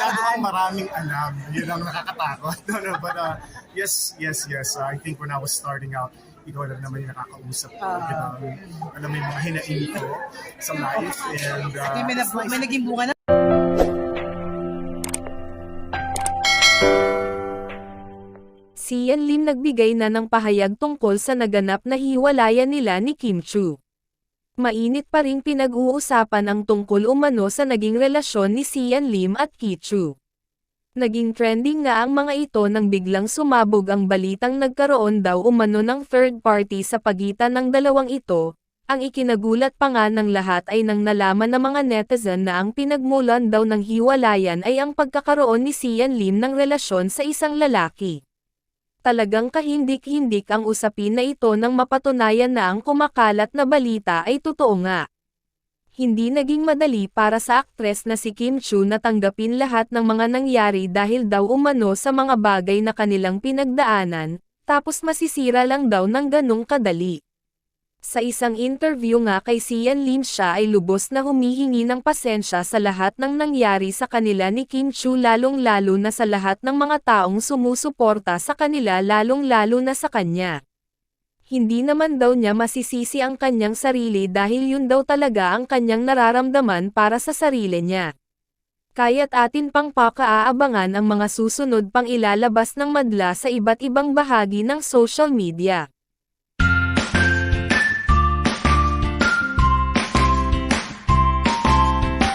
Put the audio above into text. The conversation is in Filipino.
Masyado kang maraming alam. Yun ang nakakatakot. No, no, but uh, yes, yes, yes. Uh, I think when I was starting out, ikaw lang naman yung nakakausap ko. Uh, alam mo yung mga hinaing ko sa life. And uh, May, na, may naging bunga na. Si Yan Lim nagbigay na ng pahayag tungkol sa naganap na hiwalayan nila ni Kim Chu. Mainit pa ring pinag-uusapan ang tungkol umano sa naging relasyon ni Sian Lim at Ki Chu. Naging trending nga ang mga ito nang biglang sumabog ang balitang nagkaroon daw umano ng third party sa pagitan ng dalawang ito, ang ikinagulat pa nga ng lahat ay nang nalaman ng mga netizen na ang pinagmulan daw ng hiwalayan ay ang pagkakaroon ni Sian Lim ng relasyon sa isang lalaki. Talagang kahindik-hindik ang usapin na ito nang mapatunayan na ang kumakalat na balita ay totoo nga. Hindi naging madali para sa aktres na si Kim Chu na tanggapin lahat ng mga nangyari dahil daw umano sa mga bagay na kanilang pinagdaanan, tapos masisira lang daw ng ganong kadali. Sa isang interview nga kay Sian Lim siya ay lubos na humihingi ng pasensya sa lahat ng nangyari sa kanila ni Kim Chu lalong-lalo na sa lahat ng mga taong sumusuporta sa kanila lalong-lalo na sa kanya. Hindi naman daw niya masisisi ang kanyang sarili dahil yun daw talaga ang kanyang nararamdaman para sa sarili niya. Kaya't atin pang pakaabangan ang mga susunod pang ilalabas ng madla sa iba't ibang bahagi ng social media.